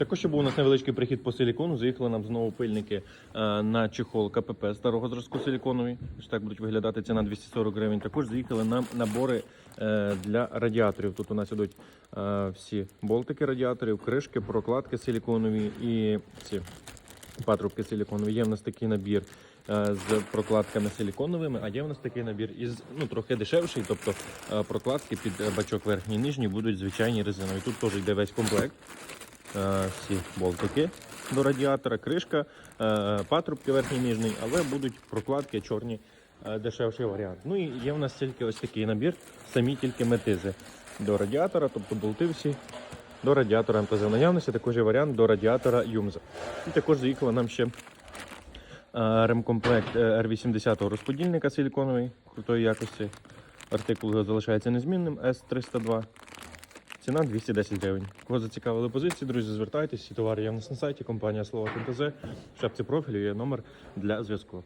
Також був у нас невеличкий прихід по силікону. Заїхали нам знову пильники е, на чехол КПП старого зразку силіконовий. Ось так будуть виглядати ціна 240 гривень. Також заїхали нам набори е, для радіаторів. Тут у нас ідуть е, всі болтики радіаторів, кришки, прокладки силіконові і ці патрубки силіконові. Є в нас такий набір з прокладками силіконовими, а є в нас такий набір із ну трохи дешевший, тобто прокладки під бачок верхній і нижній будуть звичайні резинові. Тут теж йде весь комплект. Е, Всі болтики до радіатора, кришка, е, патрубки верхній і нижній, але будуть прокладки чорні, е, дешевший варіант. Ну і є в нас тільки ось такий набір, самі тільки метизи до радіатора, тобто болти всі до радіатора МТЗ. В наявності також є варіант до радіатора Юмза. І також заїхала нам ще ремкомплект е, R80 розподільника силіконовий крутої якості. Артикул залишається незмінним S302. Ціна 210 гривень. Кого зацікавили позиції, друзі, звертайтесь. Всі товари є в нас на сайті. Компанія Слова МТЗ. В шапці профілю є номер для зв'язку.